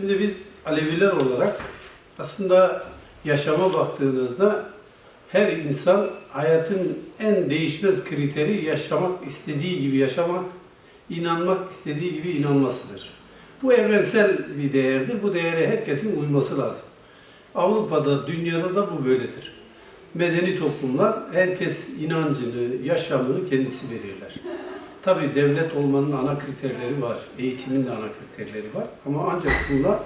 Şimdi biz Aleviler olarak aslında yaşama baktığınızda her insan hayatın en değişmez kriteri yaşamak istediği gibi yaşamak, inanmak istediği gibi inanmasıdır. Bu evrensel bir değerdir. Bu değere herkesin uyması lazım. Avrupa'da, dünyada da bu böyledir. Medeni toplumlar herkes inancını, yaşamını kendisi belirler. Tabi devlet olmanın ana kriterleri var, eğitimin de ana kriterleri var. Ama ancak bunlar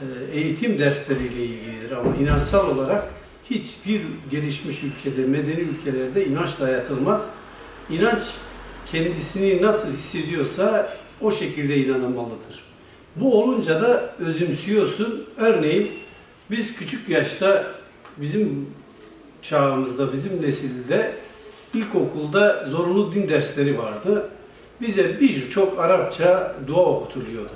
e, eğitim dersleriyle ilgilidir. Ama inançsal olarak hiçbir gelişmiş ülkede, medeni ülkelerde inanç dayatılmaz. İnanç kendisini nasıl hissediyorsa o şekilde inanamalıdır. Bu olunca da özümsüyorsun. Örneğin biz küçük yaşta bizim çağımızda, bizim nesilde ilkokulda zorunlu din dersleri vardı. Bize birçok Arapça dua okutuluyordu.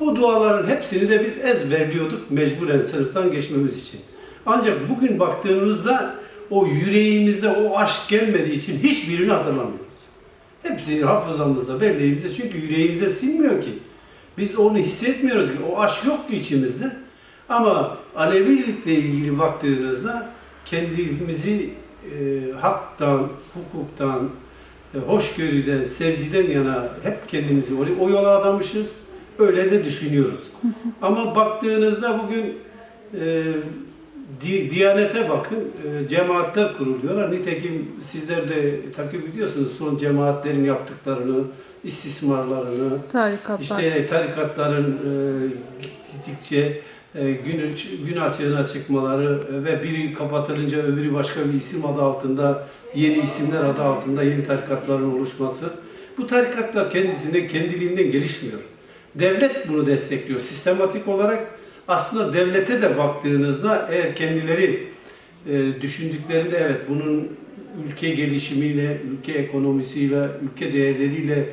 Bu duaların hepsini de biz ezberliyorduk mecburen sınıftan geçmemiz için. Ancak bugün baktığımızda o yüreğimizde o aşk gelmediği için hiçbirini hatırlamıyoruz. Hepsi hafızamızda, belleğimizde çünkü yüreğimize sinmiyor ki. Biz onu hissetmiyoruz ki. O aşk yok ki içimizde. Ama Alevilikle ilgili baktığınızda kendimizi haktan, hukuktan, e, hoşgörüden, sevgiden yana hep kendimizi o, o yola adamışız. Öyle de düşünüyoruz. Ama baktığınızda bugün e, di, Diyanete bakın, e, cemaatler kuruluyorlar. Nitekim sizler de takip ediyorsunuz son cemaatlerin yaptıklarını, istismarlarını, Tarikatlar. işte tarikatların e, gittikçe e, gün, gün açığına çıkmaları e, ve biri kapatılınca öbürü başka bir isim adı altında, yeni isimler adı altında yeni tarikatların oluşması. Bu tarikatlar kendisine kendiliğinden gelişmiyor. Devlet bunu destekliyor. Sistematik olarak aslında devlete de baktığınızda eğer kendileri e, düşündüklerinde evet bunun ülke gelişimiyle, ülke ekonomisiyle, ülke değerleriyle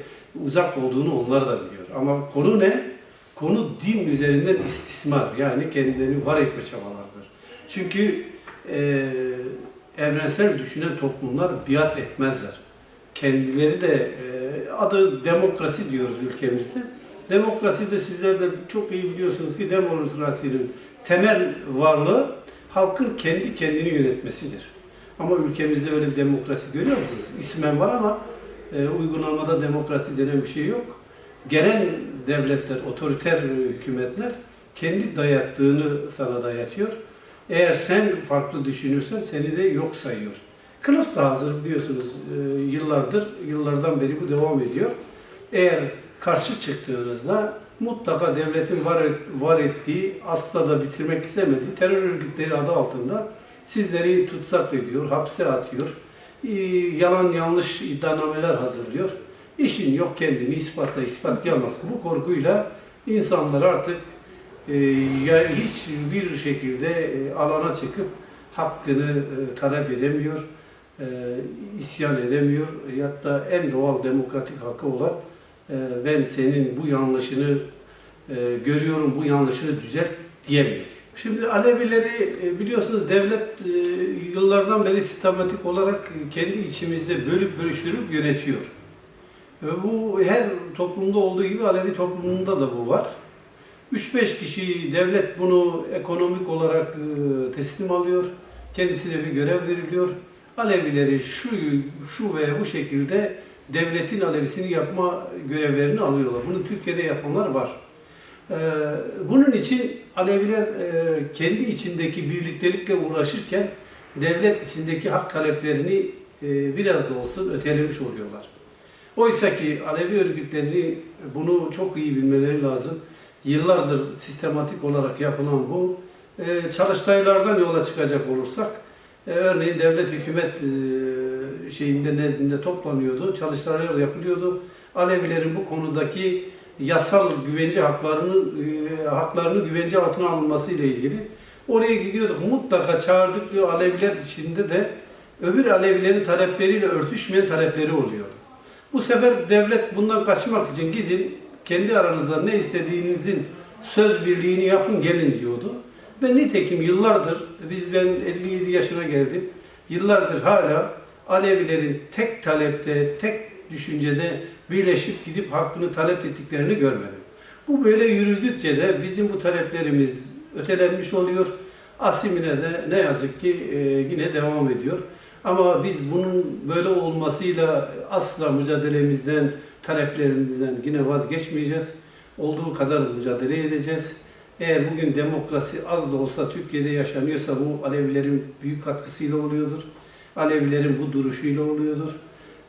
uzak olduğunu onlar da biliyor. Ama konu ne? Konu din üzerinden istismar yani kendilerini var etme çabalarıdır. Çünkü e, evrensel düşünen toplumlar biat etmezler. Kendileri de e, adı demokrasi diyoruz ülkemizde. Demokrasi de sizler de çok iyi biliyorsunuz ki demokrasinin temel varlığı halkın kendi kendini yönetmesidir. Ama ülkemizde öyle bir demokrasi görüyor musunuz? İsmen var ama e, uygulamada demokrasi denen bir şey yok. Gelen devletler, otoriter hükümetler kendi dayattığını sana dayatıyor. Eğer sen farklı düşünürsen seni de yok sayıyor. Kılıf da hazır biliyorsunuz e, yıllardır, yıllardan beri bu devam ediyor. Eğer karşı çıktığınızda mutlaka devletin var, var ettiği, asla da bitirmek istemediği terör örgütleri adı altında sizleri tutsak ediyor, hapse atıyor, yalan yanlış iddianameler hazırlıyor. İşin yok kendini ispatla ispatlayamaz. Bu korkuyla insanlar artık e, ya hiçbir şekilde e, alana çıkıp hakkını e, talep edemiyor, e, isyan edemiyor. Hatta en doğal demokratik hakkı olan e, ben senin bu yanlışını e, görüyorum, bu yanlışını düzelt diyemiyor. Şimdi Alevileri e, biliyorsunuz devlet e, yıllardan beri sistematik olarak kendi içimizde bölüp bölüştürüp yönetiyor. Ve bu her toplumda olduğu gibi Alevi toplumunda da bu var. 3-5 kişi devlet bunu ekonomik olarak e, teslim alıyor. Kendisine bir görev veriliyor. Alevileri şu şu veya bu şekilde devletin Alevisini yapma görevlerini alıyorlar. Bunu Türkiye'de yapanlar var. Ee, Bunun için Aleviler e, kendi içindeki birliktelikle uğraşırken devlet içindeki hak taleplerini e, biraz da olsun ötelemiş oluyorlar. Oysa ki Alevi örgütleri bunu çok iyi bilmeleri lazım. Yıllardır sistematik olarak yapılan bu. E, Çalıştaylardan yola çıkacak olursak, e, örneğin devlet hükümet e, şeyinde nezdinde toplanıyordu, çalıştaylar yapılıyordu. Alevilerin bu konudaki yasal güvence haklarının e, haklarını güvence altına alınması ile ilgili oraya gidiyorduk. Mutlaka çağırdık Aleviler içinde de öbür Alevilerin talepleriyle örtüşmeyen talepleri oluyordu. Bu sefer devlet bundan kaçmak için gidin, kendi aranızda ne istediğinizin söz birliğini yapın gelin diyordu. Ve nitekim yıllardır, biz ben 57 yaşına geldim, yıllardır hala Alevilerin tek talepte, tek düşüncede birleşip gidip hakkını talep ettiklerini görmedim. Bu böyle yürüdükçe de bizim bu taleplerimiz ötelenmiş oluyor. Asimine de ne yazık ki e, yine devam ediyor. Ama biz bunun böyle olmasıyla asla mücadelemizden, taleplerimizden yine vazgeçmeyeceğiz. Olduğu kadar mücadele edeceğiz. Eğer bugün demokrasi az da olsa Türkiye'de yaşanıyorsa bu Alevilerin büyük katkısıyla oluyordur. Alevilerin bu duruşuyla oluyordur.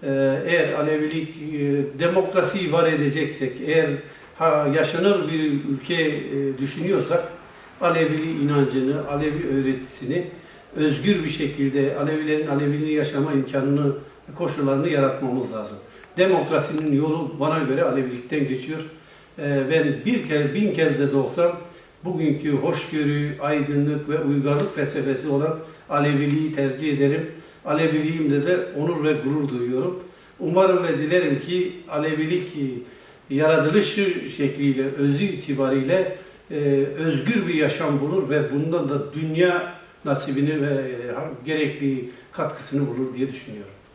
Ee, Eğer Alevilik e, demokrasiyi var edeceksek, eğer ha, yaşanır bir ülke e, düşünüyorsak Alevili inancını, Alevi öğretisini özgür bir şekilde Alevilerin Aleviliğini yaşama imkanını, koşullarını yaratmamız lazım. Demokrasinin yolu bana göre Alevilikten geçiyor. Ee, Ben bir kez, bin kez de olsam bugünkü hoşgörü, aydınlık ve uygarlık felsefesi olan Aleviliği tercih ederim. Aleviliğimde de onur ve gurur duyuyorum. Umarım ve dilerim ki Alevilik yaratılışı şekliyle, özü itibariyle e, özgür bir yaşam bulur ve bundan da dünya nasibini ve e, gerekli katkısını bulur diye düşünüyorum.